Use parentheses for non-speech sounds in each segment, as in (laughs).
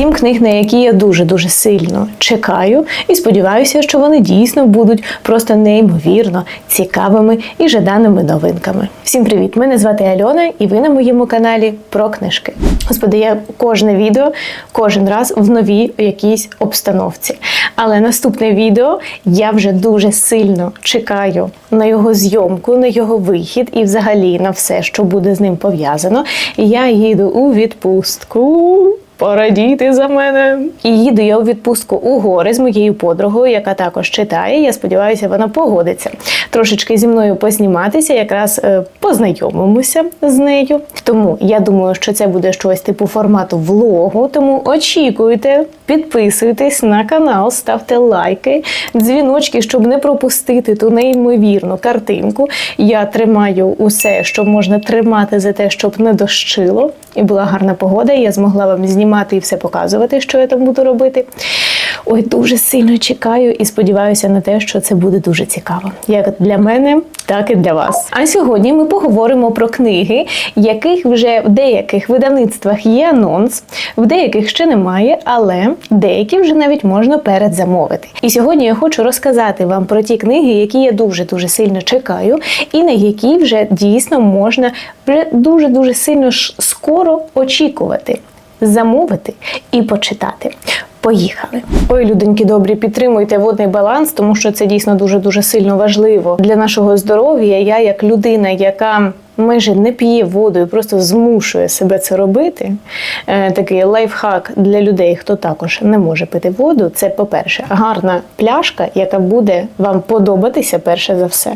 Сім книг, на які я дуже дуже сильно чекаю, і сподіваюся, що вони дійсно будуть просто неймовірно цікавими і жаданими новинками. Всім привіт! Мене звати Альона, і ви на моєму каналі про книжки. Господи, я кожне відео кожен раз в новій якійсь обстановці. Але наступне відео я вже дуже сильно чекаю на його зйомку, на його вихід і взагалі на все, що буде з ним пов'язано. Я їду у відпустку. Порадіти за мене. І їду я у відпустку у гори з моєю подругою, яка також читає. Я сподіваюся, вона погодиться трошечки зі мною позніматися, якраз е, познайомимося з нею. Тому я думаю, що це буде щось типу формату влогу. Тому очікуйте, підписуйтесь на канал, ставте лайки, дзвіночки, щоб не пропустити ту неймовірну картинку. Я тримаю усе, що можна тримати за те, щоб не дощило, і була гарна погода. і Я змогла вам знімати і все показувати, що я там буду робити. Ой, дуже сильно чекаю і сподіваюся на те, що це буде дуже цікаво, як для мене, так і для вас. А сьогодні ми поговоримо про книги, яких вже в деяких видавництвах є анонс, в деяких ще немає, але деякі вже навіть можна передзамовити. І сьогодні я хочу розказати вам про ті книги, які я дуже дуже сильно чекаю, і на які вже дійсно можна вже дуже дуже сильно скоро очікувати замовити і почитати. Поїхали. Ой, люденьки добрі, підтримуйте водний баланс, тому що це дійсно дуже дуже сильно важливо для нашого здоров'я. Я, як людина, яка майже не п'є воду і просто змушує себе це робити. Е, такий лайфхак для людей, хто також не може пити воду. Це, по-перше, гарна пляшка, яка буде вам подобатися перше за все.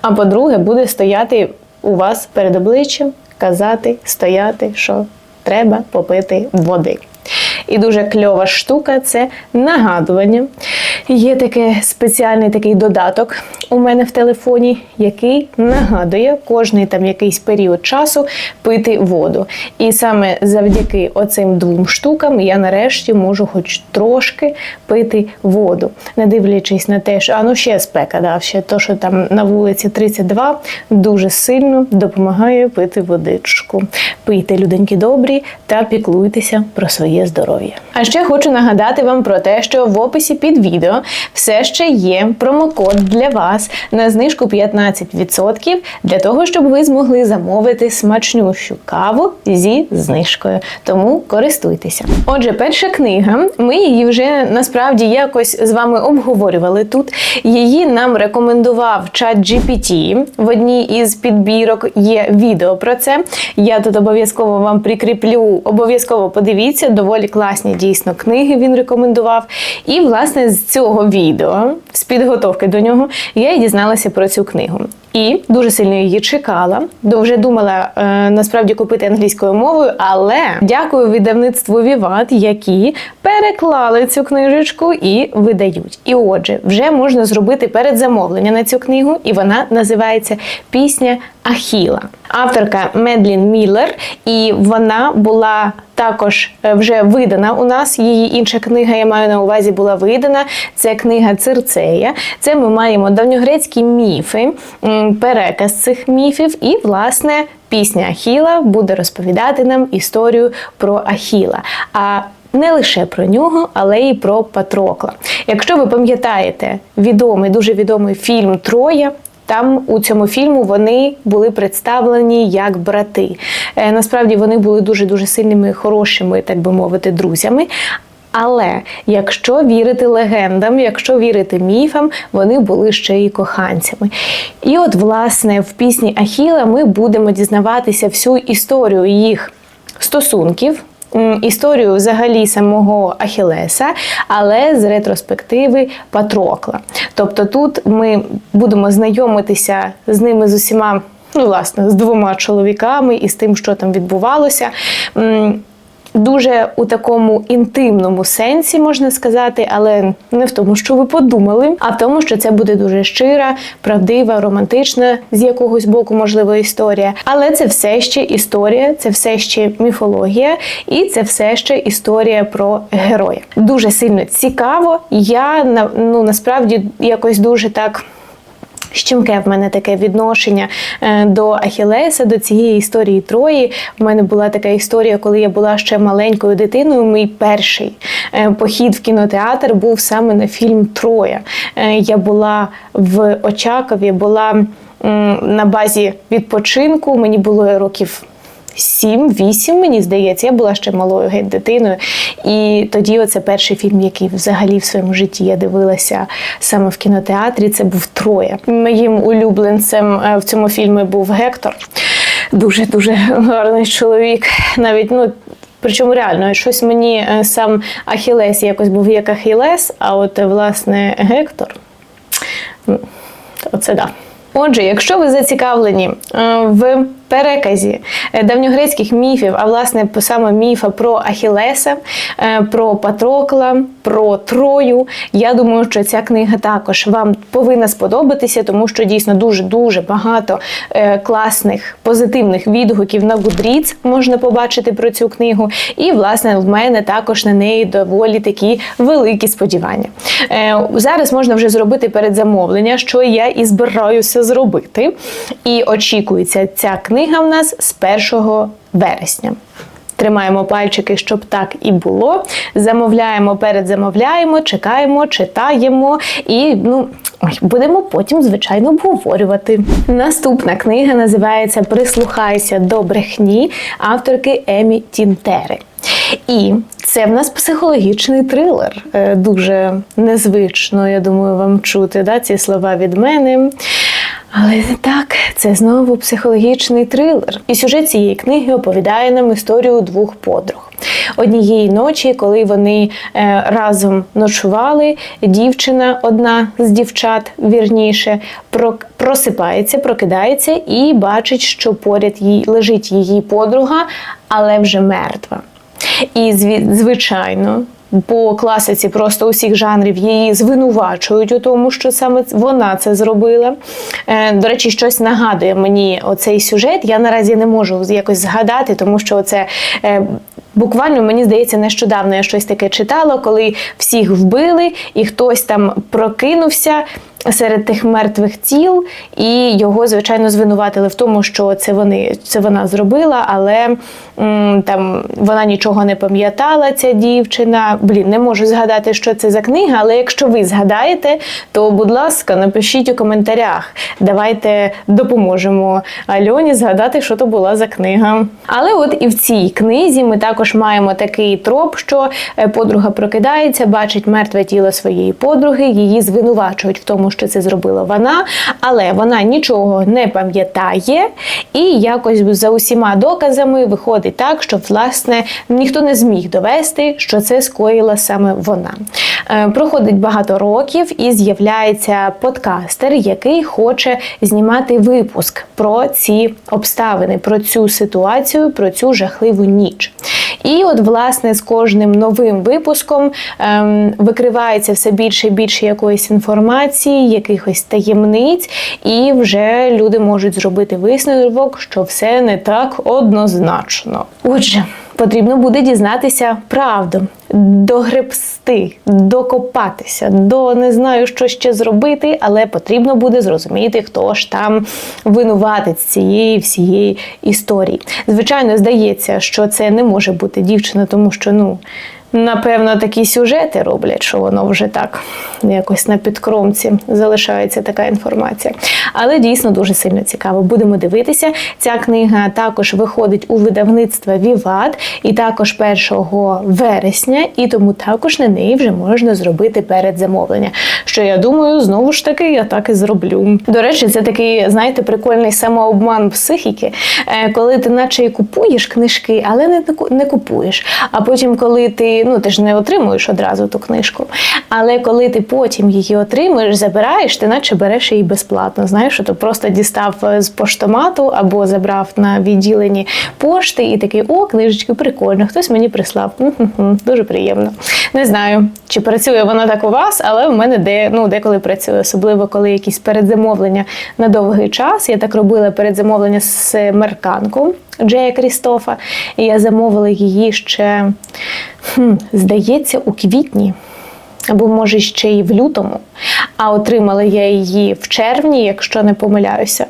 А по-друге, буде стояти у вас перед обличчям, казати, стояти, що треба попити води. І дуже кльова штука це нагадування. Є таке спеціальний такий додаток у мене в телефоні, який нагадує кожний там якийсь період часу пити воду. І саме завдяки оцим двом штукам я нарешті можу хоч трошки пити воду, не дивлячись на те, що а ну ще спека, да, ще то, що там на вулиці 32, дуже сильно допомагає пити водичку. Пийте, люденьки добрі, та піклуйтеся про своє здоров'я. А ще хочу нагадати вам про те, що в описі під відео все ще є промокод для вас на знижку 15% для того, щоб ви змогли замовити смачнющу каву зі знижкою. Тому користуйтеся. Отже, перша книга. Ми її вже насправді якось з вами обговорювали тут. Її нам рекомендував чат GPT. В одній із підбірок є відео про це. Я тут обов'язково вам прикріплю. Обов'язково подивіться, доволі класні дійсно книги він рекомендував. І, власне, з цього відео, з підготовки до нього, я і дізналася про цю книгу. І дуже сильно її чекала. Вже думала е, насправді купити англійською мовою, але дякую видавництву Віват, які переклали цю книжечку і видають. І отже, вже можна зробити передзамовлення на цю книгу, і вона називається Пісня Ахіла. Авторка Медлін Міллер, і вона була також е, вже видана у нас. Її інша книга, я маю на увазі, була видана. Це книга Цирцея. Це ми маємо давньогрецькі міфи, переказ цих міфів, і, власне, пісня Ахіла буде розповідати нам історію про Ахіла. А не лише про нього, але й про Патрокла. Якщо ви пам'ятаєте відомий, дуже відомий фільм Троя. Там у цьому фільму вони були представлені як брати. Е, насправді вони були дуже дуже сильними, хорошими, так би мовити, друзями. Але якщо вірити легендам, якщо вірити міфам, вони були ще й коханцями. І от, власне, в пісні Ахіла ми будемо дізнаватися всю історію їх стосунків історію взагалі самого Ахілеса, але з ретроспективи Патрокла. Тобто тут ми будемо знайомитися з ними з усіма. Ну, власне, з двома чоловіками і з тим, що там відбувалося дуже у такому інтимному сенсі, можна сказати, але не в тому, що ви подумали, а в тому, що це буде дуже щира, правдива, романтична з якогось боку, можливо, історія. Але це все ще історія, це все ще міфологія, і це все ще історія про героя. Дуже сильно цікаво. Я ну насправді якось дуже так Щемке в мене таке відношення е, до Ахілеса, до цієї історії Трої. В мене була така історія, коли я була ще маленькою дитиною. Мій перший е, похід в кінотеатр був саме на фільм Троя. Е, Я була в Очакові, була на базі відпочинку. Мені було років. Сім-вісім, мені здається, я була ще малою геть дитиною. І тоді оце перший фільм, який взагалі в своєму житті я дивилася саме в кінотеатрі. Це був Троє. Моїм улюбленцем е, в цьому фільмі був Гектор. Дуже дуже гарний чоловік. Навіть ну. Причому реально щось мені е, сам Ахілес якось був як Ахілес, а от е, власне Гектор. Оце да. Отже, якщо ви зацікавлені в переказі е, давньогрецьких міфів, а власне саме міфа про Ахілеса, е, про Патрокла, про Трою, я думаю, що ця книга також вам повинна сподобатися, тому що дійсно дуже дуже багато е, класних позитивних відгуків на Goodreads можна побачити про цю книгу. І власне в мене також на неї доволі такі великі сподівання. Зараз можна вже зробити передзамовлення, що я і збираюся зробити. І очікується ця книга в нас з 1 вересня. Тримаємо пальчики, щоб так і було. Замовляємо, передзамовляємо, чекаємо, читаємо і ну. Будемо потім, звичайно, обговорювати. Наступна книга називається Прислухайся до брехні авторки Емі Тінтери. І це в нас психологічний трилер. Е, Дуже незвично, я думаю, вам чути да, ці слова від мене. Але так, це знову психологічний трилер. І сюжет цієї книги оповідає нам історію двох подруг. Однієї ночі, коли вони е, разом ночували, дівчина, одна з дівчат, вірніше, про- просипається, прокидається і бачить, що поряд їй лежить її подруга, але вже мертва. І звичайно. По класиці просто усіх жанрів її звинувачують у тому, що саме вона це зробила. Е, До речі, щось нагадує мені оцей сюжет. Я наразі не можу якось згадати, тому що це буквально мені здається, нещодавно я щось таке читала, коли всіх вбили, і хтось там прокинувся. Серед тих мертвих тіл, і його, звичайно, звинуватили в тому, що це вони це вона зробила, але там вона нічого не пам'ятала, ця дівчина. Блін, не можу згадати, що це за книга, але якщо ви згадаєте, то, будь ласка, напишіть у коментарях. Давайте допоможемо Альоні згадати, що то була за книга. Але от і в цій книзі ми також маємо такий троп, що е, подруга прокидається, бачить мертве тіло своєї подруги, її звинувачують в тому, що це зробила вона, але вона нічого не пам'ятає, і якось за усіма доказами виходить так, що власне ніхто не зміг довести, що це скоїла саме вона. Е, Проходить багато років і з'являється подкастер, який хоче знімати випуск про ці обставини, про цю ситуацію, про цю жахливу ніч. І от, власне, з кожним новим випуском ем, викривається все більше і більше якоїсь інформації, якихось таємниць, і вже люди можуть зробити висновок, що все не так однозначно. Отже. Потрібно буде дізнатися правду, догребсти, докопатися, до не знаю, що ще зробити, але потрібно буде зрозуміти, хто ж там винуватець цієї всієї історії. Звичайно, здається, що це не може бути дівчина, тому що ну. Напевно, такі сюжети роблять, що воно вже так якось на підкромці залишається така інформація. Але дійсно дуже сильно цікаво. Будемо дивитися. Ця книга також виходить у видавництво Віват і також 1 вересня, і тому також на неї вже можна зробити передзамовлення. Що я думаю, знову ж таки, я так і зроблю. До речі, це такий, знаєте, прикольний самообман психіки, е, коли ти наче і купуєш книжки, але не, не купуєш. А потім, коли ти ну ти ж не отримуєш одразу ту книжку. Але коли ти потім її отримуєш, забираєш, ти наче береш її безплатно. Знаєш, ти просто дістав е, з поштомату або забрав на відділенні пошти і такий, о, книжечки, прикольно, хтось мені прислав. Дуже приємно. Не знаю, чи працює воно так у вас, але в мене де, ну, деколи працює, особливо коли якісь передзамовлення на довгий час. Я так робила передзамовлення з мерканку Джея Крістофа, і я замовила її ще, хм, здається, у квітні. Або може ще й в лютому. А отримала я її в червні, якщо не помиляюся.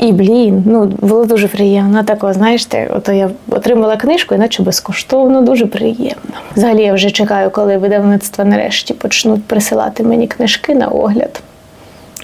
І блін, ну було дуже приємно. Тако, знаєш, ти, ото я отримала книжку, іначе безкоштовно, дуже приємно. Взагалі я вже чекаю, коли видавництва нарешті почнуть присилати мені книжки на огляд.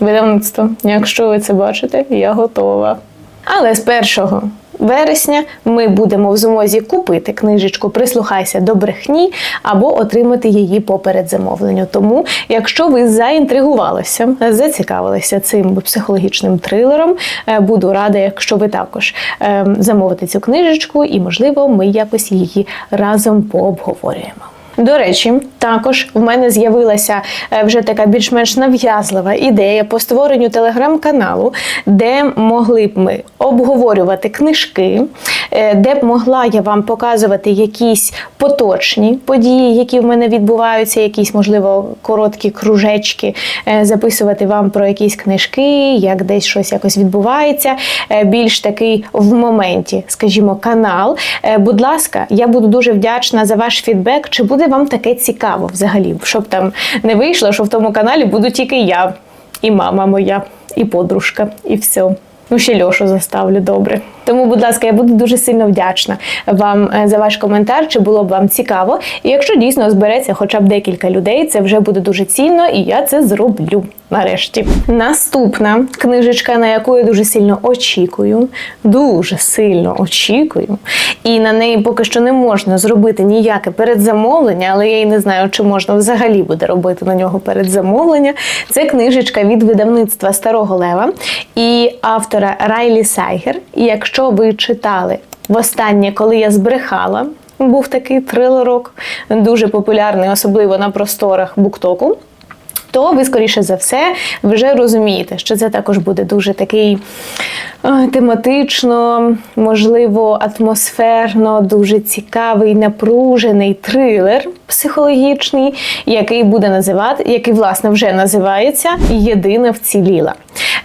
Видавництво, якщо ви це бачите, я готова. Але з 1 вересня ми будемо в змозі купити книжечку Прислухайся до брехні або отримати її по передзамовленню. Тому, якщо ви заінтригувалися, зацікавилися цим психологічним трилером, е, буду рада, якщо ви також е, замовите цю книжечку, і можливо, ми якось її разом пообговорюємо. До речі, також в мене з'явилася е, вже така більш-менш нав'язлива ідея по створенню телеграм-каналу, де могли б ми обговорювати книжки, е, де б могла я вам показувати якісь поточні події, які в мене відбуваються, якісь, можливо, короткі кружечки, е, записувати вам про якісь книжки, як десь щось якось відбувається. Більш такий в моменті, скажімо, канал. Будь ласка, я буду дуже вдячна за ваш фідбек. Чи буде вам таке цікаво взагалі, щоб там не вийшло, що в тому каналі буду тільки я, і мама моя, і подружка, і все. Ну, ще Льошу заставлю добре. Тому, будь ласка, я буду дуже сильно вдячна вам е, за ваш коментар, чи було б вам цікаво. І якщо дійсно збереться хоча б декілька людей, це вже буде дуже цінно, і я це зроблю. Нарешті, наступна книжечка, на яку я дуже сильно очікую, дуже сильно очікую, і на неї поки що не можна зробити ніяке передзамовлення, але я й не знаю, чи можна взагалі буде робити на нього передзамовлення. Це книжечка від видавництва Старого Лева і автора Райлі Сайгер. І якщо ви читали. Востаннє, коли я збрехала, був такий трилерок, дуже популярний, особливо на просторах Буктоку то ви, скоріше за все, вже розумієте, що це також буде дуже такий е, тематично, можливо, атмосферно, дуже цікавий, напружений трилер психологічний, який буде називати, який, власне, вже називається Єдина вціліла.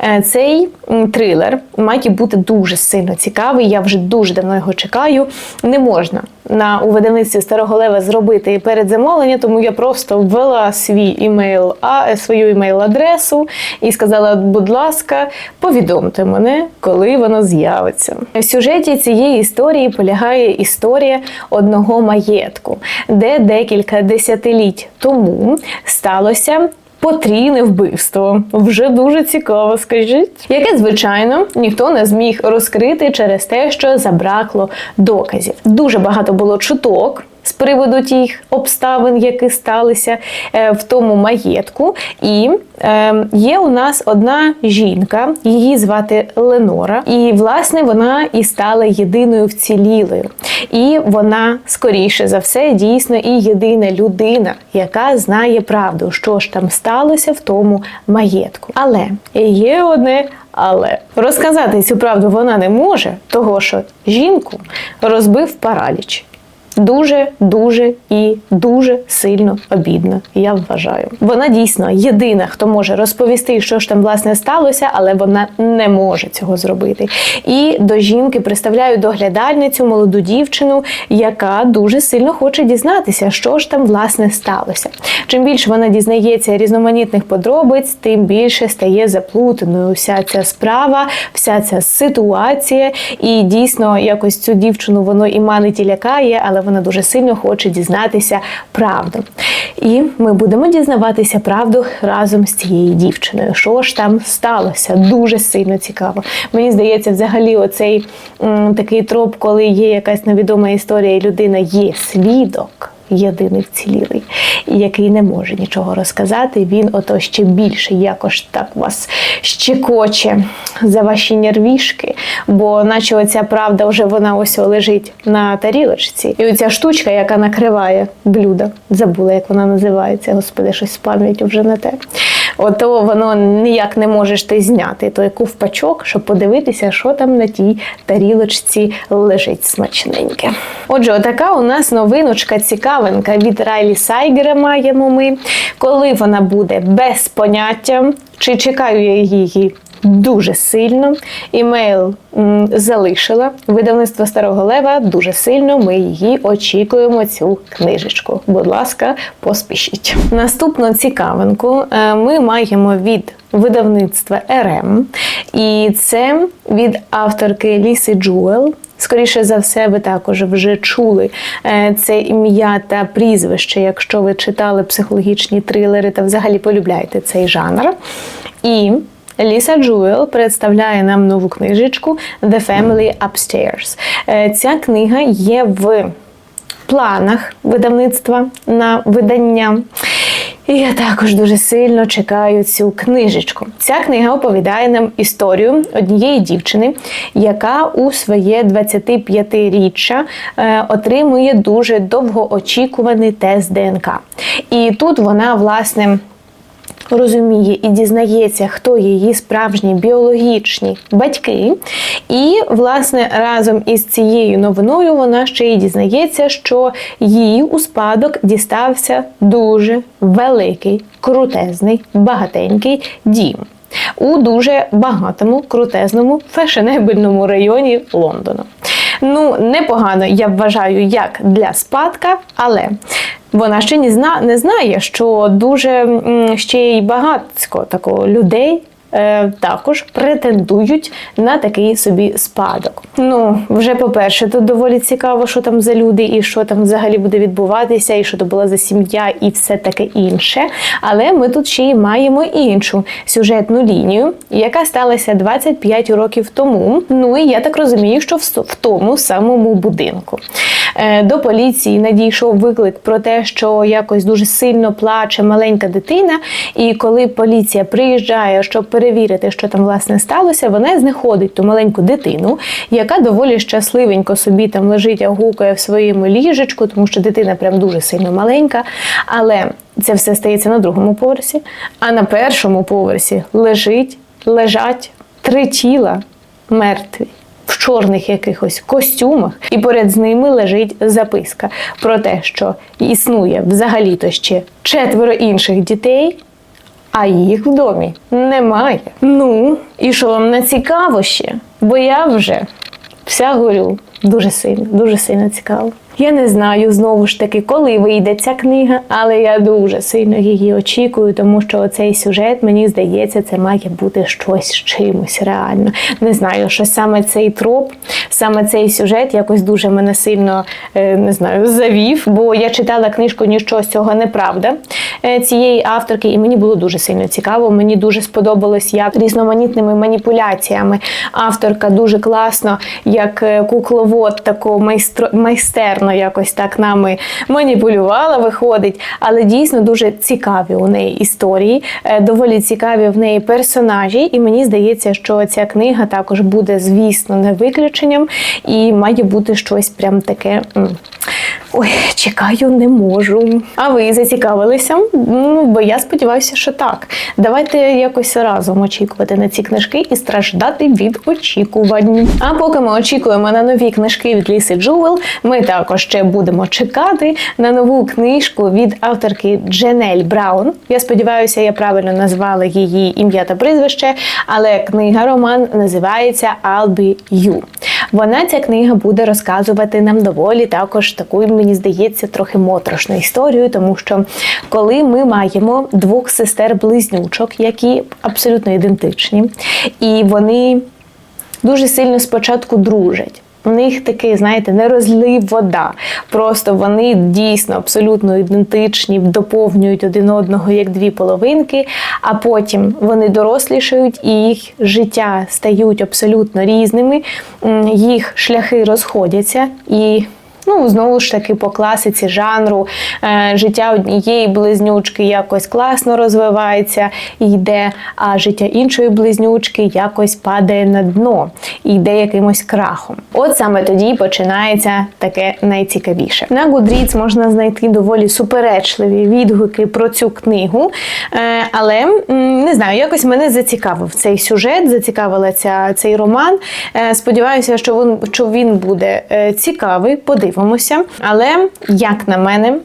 Е, цей трилер має бути дуже сильно цікавий. Я вже дуже давно його чекаю. Не можна на у видавництві Старого Лева зробити передзамовлення, тому я просто ввела свій імейл, а свою імейл-адресу і сказала: будь ласка, повідомте мене, коли воно з'явиться. В сюжеті цієї історії полягає історія одного маєтку, де декілька десятиліть тому сталося потрійне вбивство. Вже дуже цікаво, скажіть, яке звичайно ніхто не зміг розкрити через те, що забракло доказів. Дуже багато було чуток з приводу тих обставин, які сталися е, в тому маєтку. І е, є у нас одна жінка, її звати Ленора, і власне вона і стала єдиною вцілілою. І вона скоріше за все дійсно і єдина людина, яка знає правду, що ж там сталося в тому маєтку. Але є одне. Але розказати цю правду вона не може, того що жінку розбив параліч. Дуже, дуже і дуже сильно обідно. Я вважаю. Вона дійсно єдина, хто може розповісти, що ж там власне сталося, але вона не може цього зробити. І до жінки представляю доглядальницю, молоду дівчину, яка дуже сильно хоче дізнатися, що ж там власне сталося. Чим більше вона дізнається різноманітних подробиць, тим більше стає заплутаною вся ця справа, вся ця ситуація. І дійсно, якось цю дівчину воно і манить і лякає, але вона дуже сильно хоче дізнатися правду. І ми будемо дізнаватися правду разом з цією дівчиною. Що ж там сталося? Дуже сильно цікаво. Мені здається, взагалі, оцей м, такий троп, коли є якась невідома історія, і людина є свідок єдиний вцілілий, який не може нічого розказати. Він ото ще більше якось так вас щекоче за ваші нервішки, бо наче оця правда вже вона ось лежить на тарілочці. І оця штучка, яка накриває блюдо, забула, як вона називається, господи, щось з пам'яттю вже не те ото воно ніяк не можеш ти зняти той ковпачок, щоб подивитися, що там на тій тарілочці лежить смачненьке. Отже, отака у нас новиночка цікавинка від Райлі Сайгера маємо ми. Коли вона буде без поняття, чи чекаю я її дуже сильно. Імейл залишила. Видавництво Старого Лева дуже сильно. Ми її очікуємо, цю книжечку. Будь ласка, поспішіть. Наступну цікавинку е, ми маємо від видавництва РМ, і це від авторки Ліси Джуел. Скоріше за все, ви також вже чули е, це ім'я та прізвище, якщо ви читали психологічні трилери та взагалі полюбляєте цей жанр. І Ліса Джуел представляє нам нову книжечку The Family Upstairs. Е, Ця книга є в планах видавництва на видання. І я також дуже сильно чекаю цю книжечку. Ця книга оповідає нам історію однієї дівчини, яка у своє 25-річчя е, отримує дуже довгоочікуваний тест ДНК. І тут вона, власне, розуміє і дізнається, хто її справжні біологічні батьки. І, власне, разом із цією новиною вона ще й дізнається, що їй у спадок дістався дуже великий, крутезний, багатенький дім. У дуже багатому, крутезному, фешенебельному районі Лондона. Ну, непогано, я вважаю, як для спадка, але вона ще не зна, не знає, що дуже ще й багатсько такого людей. Е, Також претендують на такий собі спадок. Ну, вже по-перше, тут доволі цікаво, що там за люди, і що там взагалі буде відбуватися, і що то була за сім'я, і все таке інше. Але ми тут ще й маємо іншу сюжетну лінію, яка сталася 25 років тому. Ну і я так розумію, що в тому самому будинку. Е, До поліції надійшов виклик про те, що якось дуже сильно плаче маленька дитина. І коли поліція приїжджає, щоб перевірити, що там власне сталося, вона знаходить ту маленьку дитину, яка доволі щасливенько собі там лежить, а гукає в своєму ліжечку, тому що дитина прям дуже сильно маленька. Але це все стається на другому поверсі. А на першому поверсі лежить, лежать три тіла мертві в чорних якихось костюмах, і поряд з ними лежить записка про те, що існує взагалі-то ще четверо інших дітей, а їх в домі немає. Ну, і що вам не цікаво ще? Бо я вже вся горю. Дуже сильно, дуже сильно цікаво. Я не знаю знову ж таки, коли вийде ця книга, але я дуже сильно її очікую, тому що оцей сюжет, мені здається, це має бути щось з чимось реально. Не знаю, що саме цей троп, саме цей сюжет якось дуже мене сильно е, не знаю, завів, бо я читала книжку Ніщо з цього неправда е, цієї авторки, і мені було дуже сильно цікаво. Мені дуже сподобалось, як різноманітними маніпуляціями авторка дуже класно, як е, кукловод, тако майстро майстерно якось так нами маніпулювала, виходить. Але дійсно дуже цікаві у неї історії, е, доволі цікаві в неї персонажі. І мені здається, що ця книга також буде, звісно, не виключенням, і має бути щось прям таке. Ой, чекаю, не можу. А ви зацікавилися? Ну, бо я сподіваюся, що так. Давайте якось разом очікувати на ці книжки і страждати від очікувань. А поки ми очікуємо на нові книжки від Ліси Джувел, ми також ще будемо чекати на нову книжку від авторки Дженель Браун. Я сподіваюся, я правильно назвала її ім'я та прізвище, але книга роман називається I'll be you. Вона ця книга буде розказувати нам доволі також таку, мені здається, трохи моторошну історію, тому що коли ми маємо двох сестер-близнючок, які абсолютно ідентичні, і вони дуже сильно спочатку дружать. У них такий, знаєте, не розлив вода. Просто вони дійсно абсолютно ідентичні, доповнюють один одного як дві половинки, а потім вони дорослішають і їх життя стають абсолютно різними, їх шляхи розходяться і. Ну, знову ж таки, по класиці жанру е, життя однієї близнючки якось класно розвивається і йде, а життя іншої близнючки якось падає на дно і йде якимось крахом. От саме тоді починається таке найцікавіше. На Goodreads можна знайти доволі суперечливі відгуки про цю книгу, е, але не знаю, якось мене зацікавив цей сюжет, зацікавила ця, цей роман. Е, Сподіваюся, що він, що він буде цікавий, подивимося. Але, як на мене,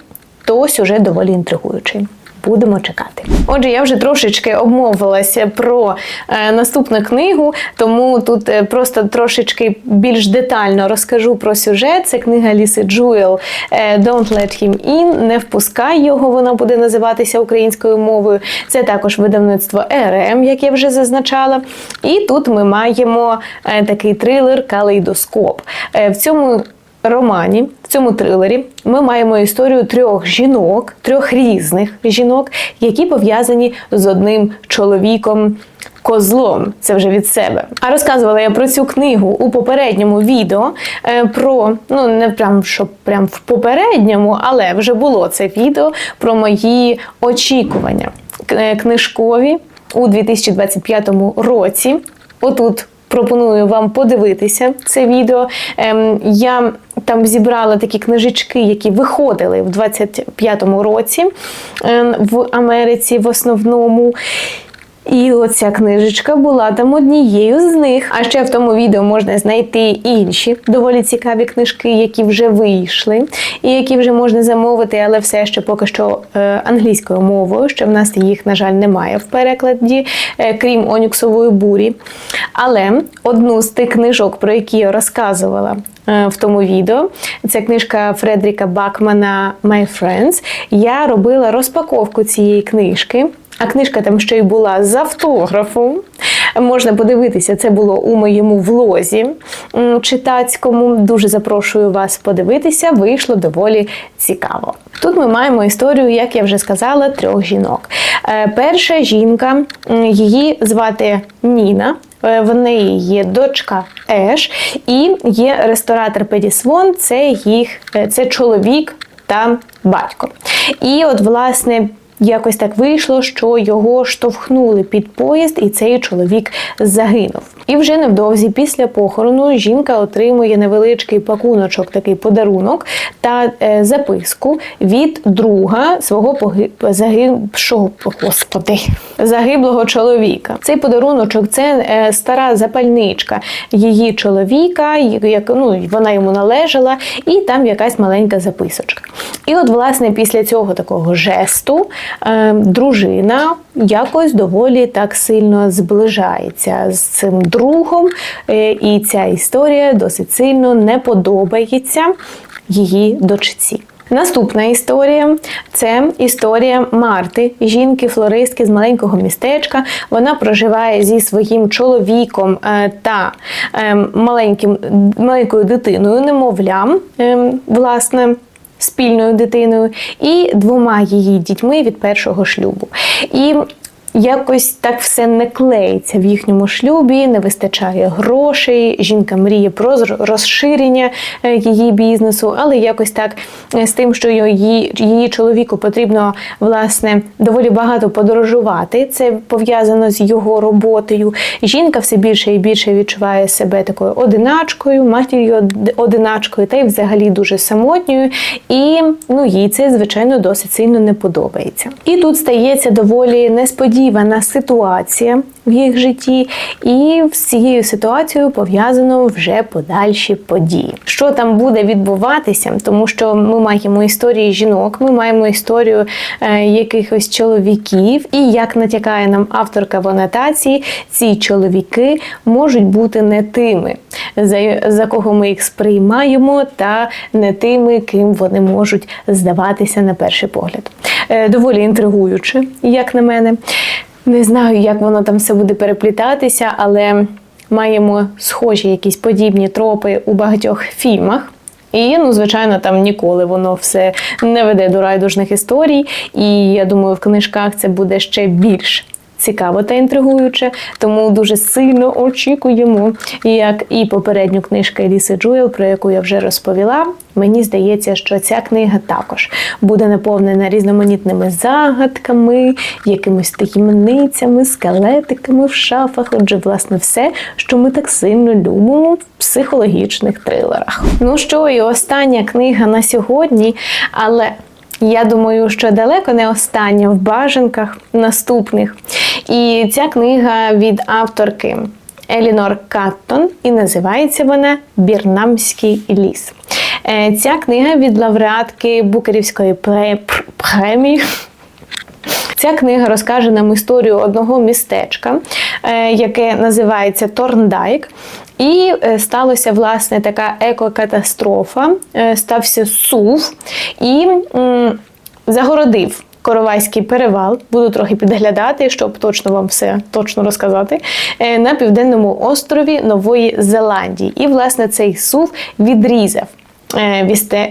то сюжет доволі інтригуючий. будемо чекати. Отже, я вже трошечки обмовилася про е, наступну книгу, тому тут е, просто трошечки більш детально розкажу про сюжет. Це книга Ліси Джуел е, Don't Let Him In, не впускай його, вона буде називатися українською мовою. Це також видавництво РМ, як я вже зазначала. І тут ми маємо е, такий трилер Калейдоскоп. Е, В цьому романі, в цьому трилері, ми маємо історію трьох жінок, трьох різних жінок, які пов'язані з одним чоловіком. Козлом, це вже від себе. А розказувала я про цю книгу у попередньому відео. е, Про ну не прям що прям в попередньому, але вже було це відео про мої очікування е, книжкові у 2025 році. Отут пропоную вам подивитися це відео. Ем, я там зібрала такі книжечки, які виходили в 25-му році ем, в Америці в основному. І оця книжечка була там однією з них. А ще в тому відео можна знайти інші доволі цікаві книжки, які вже вийшли, і які вже можна замовити, але все ще поки що е, англійською мовою. Ще в нас їх, на жаль, немає в перекладі, е, крім онюксової бурі. Але одну з тих книжок, про які я розказувала. Е, В тому відео це книжка Фредріка Бакмана My Friends. Я робила розпаковку цієї книжки. А книжка там ще й була з автографом. Можна подивитися, це було у моєму влозі читацькому. Дуже запрошую вас подивитися. Вийшло доволі цікаво. Тут ми маємо історію, як я вже сказала, трьох жінок. Е, Перша жінка, її звати Ніна. Е, В неї є дочка Еш, і є ресторатор Педі Свон, це їх е, це чоловік та батько. І от, власне, Якось так вийшло, що його штовхнули під поїзд, і цей чоловік загинув. І вже невдовзі після похорону жінка отримує невеличкий пакуночок, такий подарунок та е, записку від друга свого поги... загибшого, господи, загиблого чоловіка. Цей подаруночок це е, стара запальничка її чоловіка, як ну вона йому належала, і там якась маленька записочка. І от, власне, після цього такого жесту е, дружина якось доволі так сильно зближається з цим другом, е, і ця історія досить сильно не подобається її дочці. Наступна історія це історія Марти, жінки-флористки з маленького містечка. Вона проживає зі своїм чоловіком е, та е, маленьким, маленькою дитиною, немовлям, е, власне спільною дитиною і двома її дітьми від першого шлюбу. І Якось так все не клеїться в їхньому шлюбі, не вистачає грошей. Жінка мріє про розширення е, її бізнесу, але якось так е, з тим, що її, її чоловіку потрібно власне доволі багато подорожувати. Це пов'язано з його роботою. Жінка все більше і більше відчуває себе такою одиначкою, матір'ю одиначкою, та й взагалі дуже самотньою. І ну їй це звичайно досить сильно не подобається. І тут стається доволі несподівана ситуація в їх житті, і з цією ситуацією пов'язано вже подальші події. Що там буде відбуватися, тому що ми маємо історії жінок, ми маємо історію е, якихось чоловіків, і як натякає нам авторка в анотації, ці чоловіки можуть бути не тими, за, за кого ми їх сприймаємо, та не тими, ким вони можуть здаватися на перший погляд. Е, доволі інтригуюче, як на мене. Не знаю, як воно там все буде переплітатися, але маємо схожі якісь подібні тропи у багатьох фільмах. І, ну, звичайно, там ніколи воно все не веде до райдужних історій. І я думаю, в книжках це буде ще більш цікаво та інтригуюче, тому дуже сильно очікуємо, як і попередню книжку Еліси Джуел, про яку я вже розповіла. Мені здається, що ця книга також буде наповнена різноманітними загадками, якимись таємницями, скелетиками в шафах. Отже, власне, все, що ми так сильно любимо в психологічних трилерах. Ну що, і остання книга на сьогодні, але я думаю, що далеко не остання в бажанках наступних. І ця книга від авторки Елінор Каттон, і називається вона Бірнамський ліс. Е, Ця книга від лауреатки Букерівської премії. Ця книга розкаже нам історію одного містечка, е, яке називається Торндайк. І е, сталося власне така екокатастрофа, е, стався сув і загородив. Коровайський перевал, буду трохи підглядати, щоб точно вам все точно розказати, е, на південному острові Нової Зеландії. І, власне, цей сув відрізав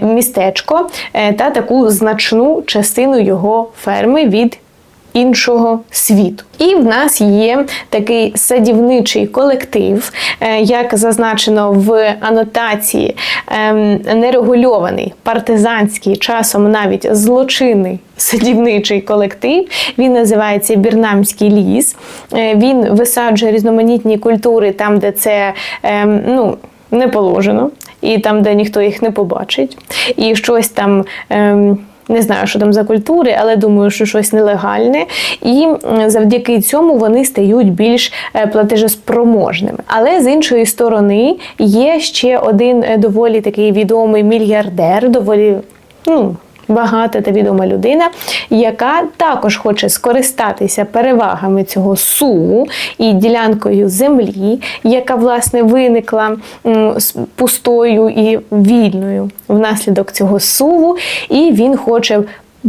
містечко та таку значну частину його ферми від іншого світу. І в нас є такий садівничий колектив, е, як зазначено в анотації, ем, нерегульований партизанський, часом навіть злочинний садівничий колектив. Він називається Бірнамський ліс. Е, Він висаджує різноманітні культури там, де це ем, ну, не положено, і там, де ніхто їх не побачить. І щось там. Не знаю, що там за культури, але думаю, що щось нелегальне. І завдяки цьому вони стають більш е, платежеспроможними. Але з іншої сторони є ще один е, доволі такий відомий мільярдер, доволі ну. Багата та відома людина, яка також хоче скористатися перевагами цього суву і ділянкою землі, яка власне виникла пустою і вільною внаслідок цього суву, і він хоче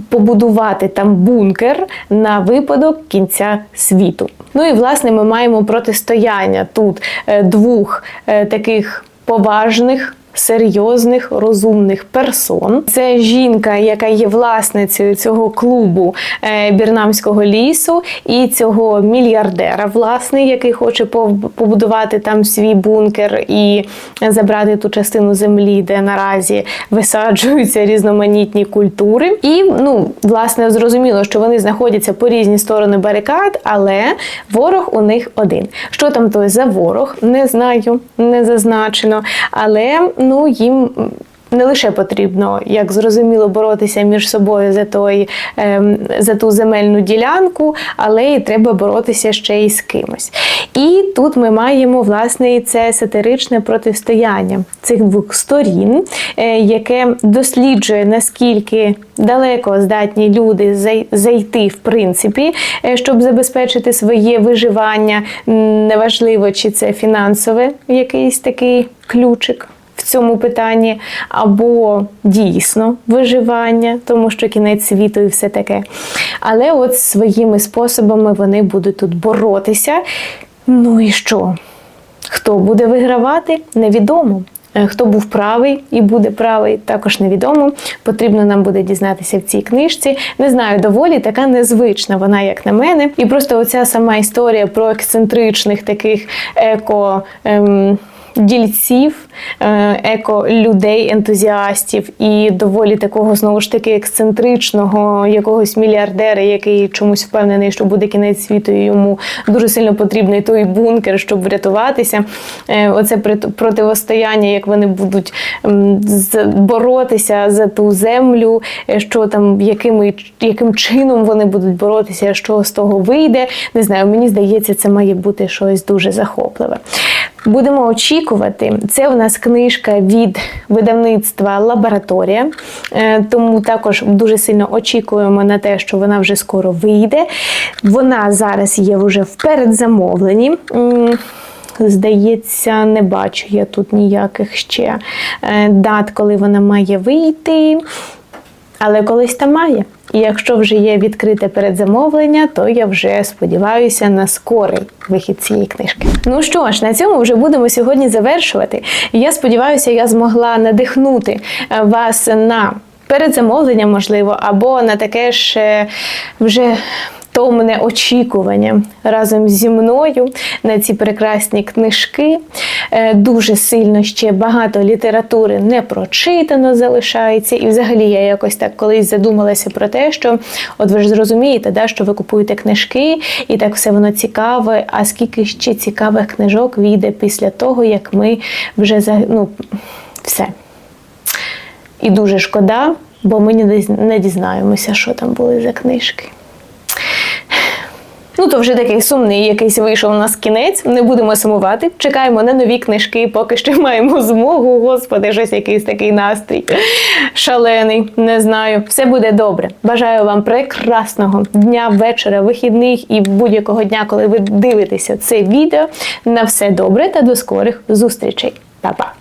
побудувати там бункер на випадок кінця світу. Ну і власне ми маємо протистояння тут е, двох е, таких поважних. Серйозних розумних персон. Це жінка, яка є власницею цього клубу е, Бірнамського лісу, і цього мільярдера, власне, який хоче побудувати там свій бункер і забрати ту частину землі, де наразі висаджуються різноманітні культури. І ну, власне, зрозуміло, що вони знаходяться по різні сторони барикад, але ворог у них один. Що там той за ворог? Не знаю, не зазначено. Але ну їм. Не лише потрібно, як зрозуміло, боротися між собою за той ем, за ту земельну ділянку, але і треба боротися ще й з кимось. І тут ми маємо власне це сатиричне протистояння цих двох сторін, е, яке досліджує наскільки далеко здатні люди зайти, в принципі, е, щоб забезпечити своє виживання. Неважливо, чи це фінансове якийсь такий ключик цьому питанні, або дійсно виживання, тому що кінець світу і все таке. Але от своїми способами вони будуть тут боротися. Ну і що? Хто буде вигравати, невідомо. Е, Хто був правий і буде правий, також невідомо. Потрібно нам буде дізнатися в цій книжці. Не знаю, доволі така незвична вона, як на мене. І просто оця сама історія про ексцентричних таких еко. Е, еко-людей, ентузіастів і доволі такого знову ж таки ексцентричного якогось мільярдера, який чомусь впевнений, що буде кінець світу, і йому дуже сильно потрібний той бункер, щоб врятуватися. Е, Оце противостояння, як вони будуть боротися за ту землю, е, що там, якими, яким чином вони будуть боротися, що з того вийде. Не знаю, мені здається, це має бути щось дуже захопливе. Будемо очікувати. Це у нас книжка від видавництва Лабораторія, Е, тому також дуже сильно очікуємо на те, що вона вже скоро вийде. Вона зараз є вже в передзамовленні. Здається, не бачу я тут ніяких ще е, дат, коли вона має вийти. Але колись там має. І якщо вже є відкрите передзамовлення, то я вже сподіваюся на скорий вихід цієї книжки. Ну що ж, на цьому вже будемо сьогодні завершувати. Я сподіваюся, я змогла надихнути е, вас на передзамовлення, можливо, або на таке ж е, вже томне очікування разом зі мною на ці прекрасні книжки. Е, Дуже сильно ще багато літератури не прочитано залишається. І взагалі я якось так колись задумалася про те, що от ви ж зрозумієте, да, що ви купуєте книжки, і так все воно цікаве. А скільки ще цікавих книжок війде після того, як ми вже за ну, все. І дуже шкода, бо ми не дізнаємося, що там були за книжки. Ну то вже такий сумний якийсь вийшов у нас кінець. Не будемо сумувати. Чекаємо на нові книжки, поки що (laughs) маємо змогу. Господи, щось якийсь такий настрій. Шалений, не знаю. Все буде добре. Бажаю вам прекрасного дня, вечора, вихідних і будь-якого дня, коли ви дивитеся це відео. На все добре та до скорих зустрічей. Па-па!